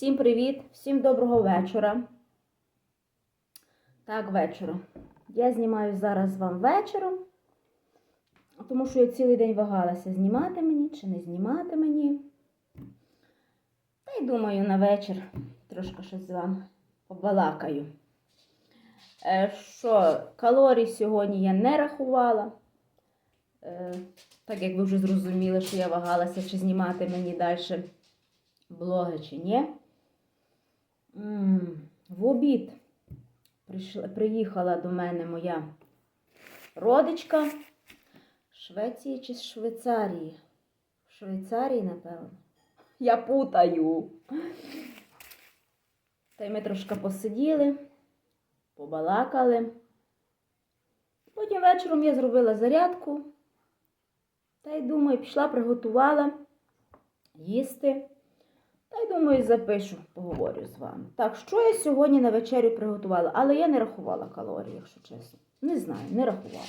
Всім привіт, всім доброго вечора. Так, вечора. Я знімаю зараз вам вечором, тому що я цілий день вагалася, знімати мені чи не знімати мені. Та й думаю, на вечір трошки щось з вами побалакаю. Е, Що калорій сьогодні я не рахувала. Е, Так як ви вже зрозуміли, що я вагалася, чи знімати мені далі блоги чи ні. В обід приїхала до мене моя родичка Швеції чи з Швейцарії. В Швейцарії, напевно. Я путаю. Та й ми трошки посиділи, побалакали. Потім вечором я зробила зарядку. Та й думаю, пішла, приготувала їсти. Та й думаю, запишу, поговорю з вами. Так, що я сьогодні на вечерю приготувала, але я не рахувала калорії, якщо чесно. Не знаю, не рахувала.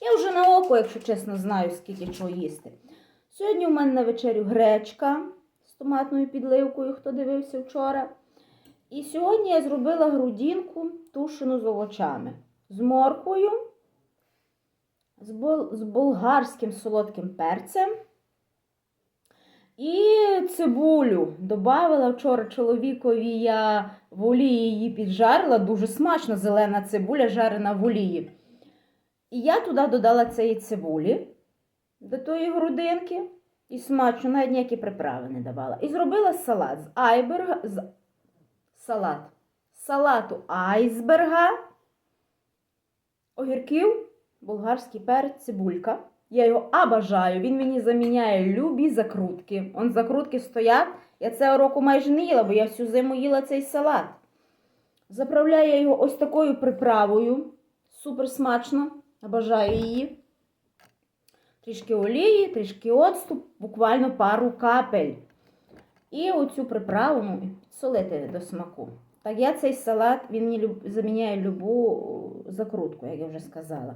Я вже на око, якщо чесно, знаю, скільки чого їсти. Сьогодні у мене на вечерю гречка з томатною підливкою, хто дивився вчора. І сьогодні я зробила грудинку тушену з овочами, з морквою, з болгарським солодким перцем. І цибулю додавала вчора чоловікові я в олії її піджарила, дуже смачно зелена цибуля жарена в олії. І я туди додала цієї цибулі до тої грудинки. І смачно, навіть ніякі приправи не давала. І зробила салат з айберга. З... Салат. Салату айсберга, огірків, болгарський перець, цибулька. Я його обожаю. Він мені заміняє любі закрутки. Он закрутки стоять. Я цього року майже не їла, бо я всю зиму їла цей салат. Заправляю я його ось такою приправою. Супер смачно. Обожаю її. Трішки олії, трішки оцту, буквально пару капель. І оцю приправу ну, і підсолити до смаку. Так я цей салат він мені заміняє любу закрутку, як я вже сказала.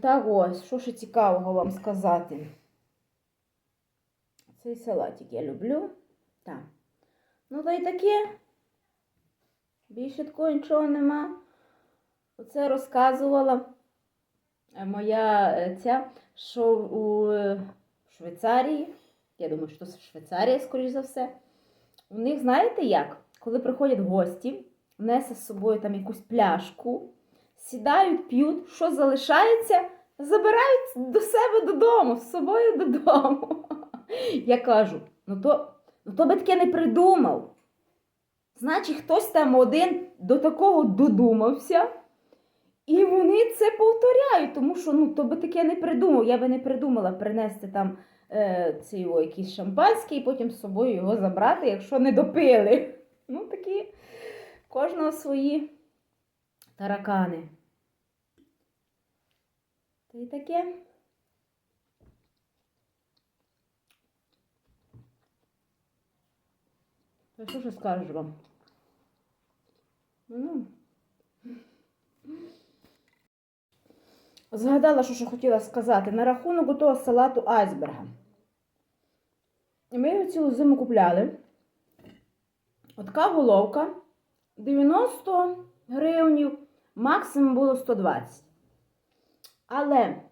Так ось, що ще цікавого вам сказати. Цей салатик я люблю. Так. Ну, та й таке. Більше такого нічого нема. Оце розказувала е, моя е, ця, що у е, Швейцарії, я думаю, що це Швейцарія, скоріш за все. У них, знаєте як? Коли приходять гості, несе з собою там якусь пляшку, сідають, п'ють, що залишається, забирають до себе додому, з собою додому. Я кажу, ну то, ну то би таке не придумав. Значить, хтось там один до такого додумався, і вони це повторяють, тому що ну, то би таке не придумав. Я би не придумала принести там е, цей, о, якийсь шампанський і потім з собою його забрати, якщо не допили. Ну, такі кожного свої таракани. Та й таке. Та що ж скажу вам? Ну. Згадала, що ще хотіла сказати. На рахунок того салату айсберга. Ми його цілу зиму купляли. Отака головка 90 гривнів, максимум було 120. Але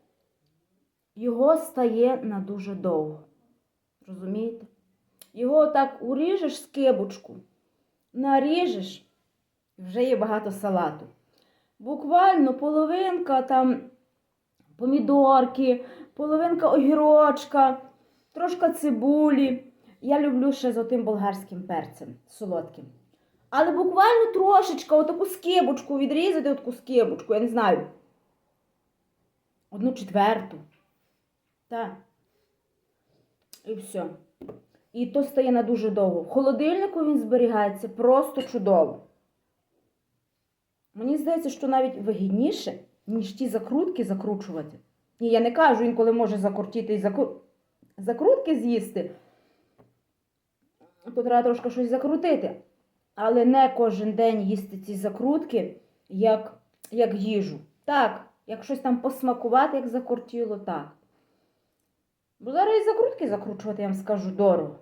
його стає на дуже довго. Розумієте? Його так уріжеш скибочку, наріжеш, вже є багато салату. Буквально половинка там помідорки, половинка огірочка, трошка цибулі. Я люблю ще з отим болгарським перцем солодким. Але буквально трошечка, отаку скибочку відрізати, отаку скибочку, я не знаю. Одну четверту. Так. І все. І то стає на дуже довго. В холодильнику він зберігається просто чудово. Мені здається, що навіть вигідніше, ніж ті закрутки закручувати. Ні, я не кажу, інколи може закрутити і закру... закрутки з'їсти. Треба трошки щось закрутити. Але не кожен день їсти ці закрутки, як, як їжу. Так, як щось там посмакувати, як закортіло, так. Бо зараз і закрутки закручувати, я вам скажу, дорого.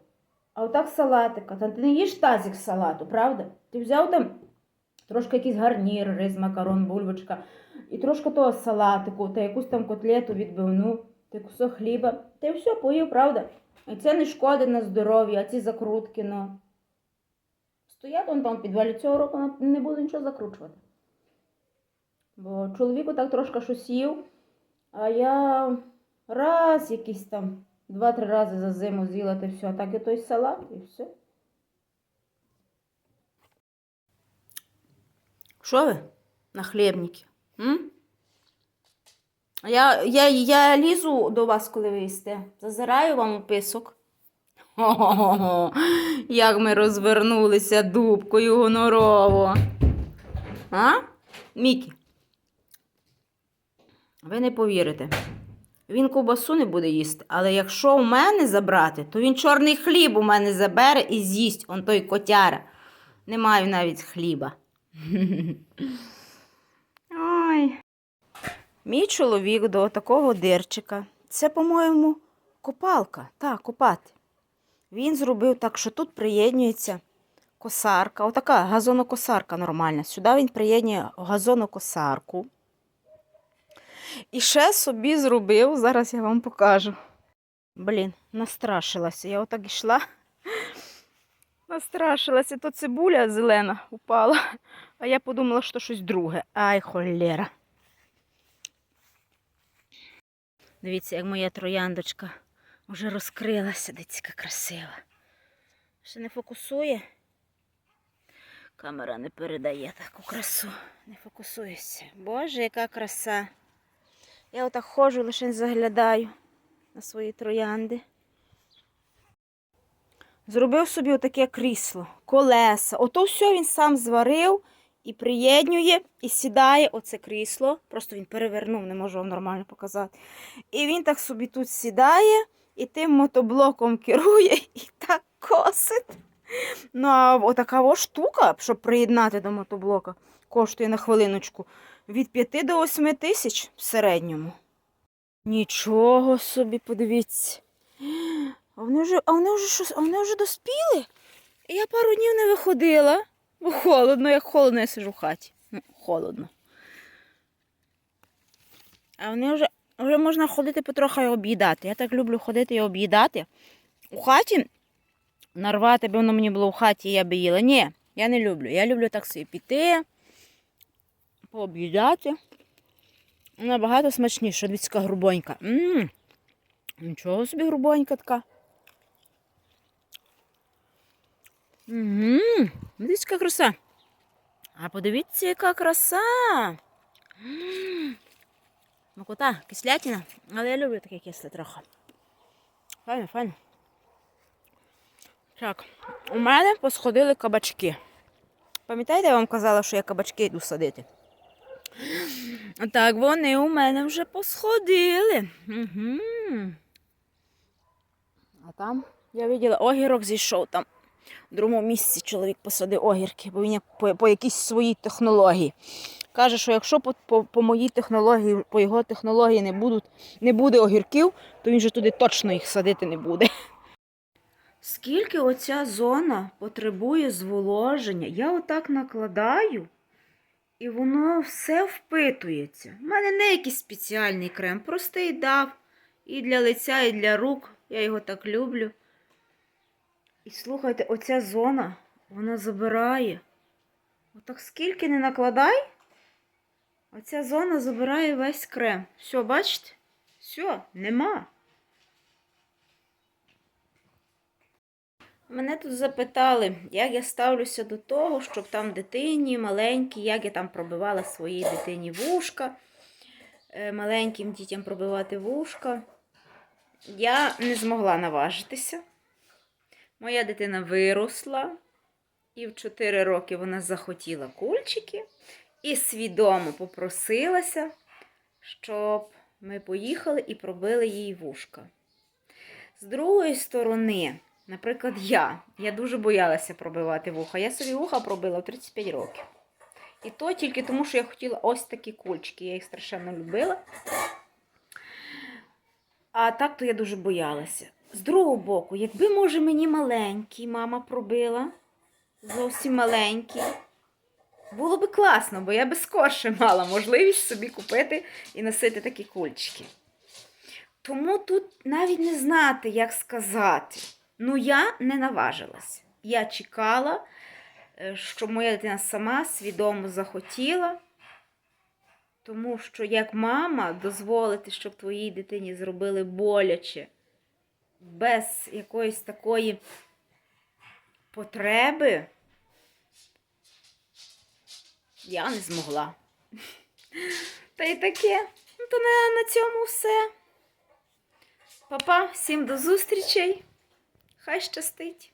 А отак салатика. Та ти не їш тазик салату, правда? Ти взяв там трошки якийсь гарнір, рис, макарон, бульбочка, і трошки того салатику, та якусь там котлету відбивну, та кусок хліба. Й все поїв, правда? І це не шкодить на здоров'я, а ці закрутки, ну. Стоять он там в підвалі цього року не буду нічого закручувати. Бо чоловіку так трошки щось їв, а я раз якийсь там два-три рази за зиму з'їла, та все, а так і той салат, і все. Що ви на хлібники? М? Я, я, я лізу до вас, коли ви їсте. Зазираю вам у писок. О, як ми розвернулися дубкою гонорово. А? Мікі. Ви не повірите. Він ковбасу не буде їсти, але якщо у мене забрати, то він чорний хліб у мене забере і з'їсть, он той котяра. Не маю навіть хліба. Ой. Мій чоловік до такого дирчика. Це, по-моєму, копалка. Так, копати. Він зробив так, що тут приєднюється косарка. Отака газонокосарка нормальна. Сюди він приєднує газонокосарку. І ще собі зробив, зараз я вам покажу. Блін, настрашилася. Я отак йшла. Настрашилася, то цибуля зелена упала. А я подумала, що щось друге. Ай, холєра. Дивіться, як моя трояндочка вже розкрилася, яка красива. Ще не фокусує. Камера не передає таку красу. Не фокусується. Боже, яка краса. Я отак ходжу, лише заглядаю на свої троянди. Зробив собі отаке крісло, колеса. Ото все він сам зварив і приєднює, і сідає оце крісло. Просто він перевернув, не можу вам нормально показати. І він так собі тут сідає і тим мотоблоком керує і так косить. Ну, а отака ось штука, щоб приєднати до мотоблока, коштує на хвилиночку від 5 до 8 тисяч в середньому. Нічого собі, подивіться. А вони вже, а вони вже щось, а вони вже доспіли. Я пару днів не виходила, бо холодно, як холодно, я сижу в хаті. Ну, холодно. А вони вже, вже можна ходити потрохи і об'їдати. Я так люблю ходити і об'їдати. У хаті нарвати, бо воно мені було в хаті, я би їла. Ні, я не люблю. Я люблю так собі піти, пооб'їдати. Набагато смачніше, дивіться, грубонька. М-м. Нічого собі грубонька така. Угу. Дивіться, яка краса. А подивіться, яка краса. М. Макота, кислятина. Але я люблю таке кисле трохи. Файно, файно. Так, у мене посходили кабачки. Пам'ятаєте, я вам казала, що я кабачки йду садити? Так, вони у мене вже посходили. Угу. А там я виділа, огірок зійшов там. В другому місці чоловік посадив огірки, бо він по, по якійсь своїй технології. Каже, що якщо по, по, по моїй технології, по його технології не, будуть, не буде огірків, то він же туди точно їх садити не буде. Скільки оця зона потребує зволоження, я отак накладаю, і воно все впитується. У мене не якийсь спеціальний крем, простий дав і для лиця, і для рук. Я його так люблю. І слухайте, оця зона, вона забирає. Отак скільки не накладай, оця зона забирає весь крем. Все, бачите? Все, нема. Мене тут запитали, як я ставлюся до того, щоб там дитині маленькій, як я там пробивала своїй дитині вушка, е, маленьким дітям пробивати вушка. Я не змогла наважитися. Моя дитина виросла, і в 4 роки вона захотіла кульчики і свідомо попросилася, щоб ми поїхали і пробили їй вушка. З другої сторони, наприклад, я. Я дуже боялася пробивати вуха. Я собі вуха пробила в 35 років. І то тільки тому, що я хотіла ось такі кульчики. Я їх страшенно любила. А так то я дуже боялася. з другого боку, якби, може, мені маленький мама пробила, зовсім маленький, було би класно, бо я би скорше мала можливість собі купити і носити такі кульчики. Тому тут навіть не знати, як сказати. Ну, я не наважилась. Я чекала, е, що моя дитина сама свідомо захотіла. Тому що як мама дозволити, щоб твоїй дитині зробили боляче, без якоїсь такої потреби, я не змогла. Та й таке. Ну, то на, на цьому все. Папа, всім до зустрічей. Хай щастить!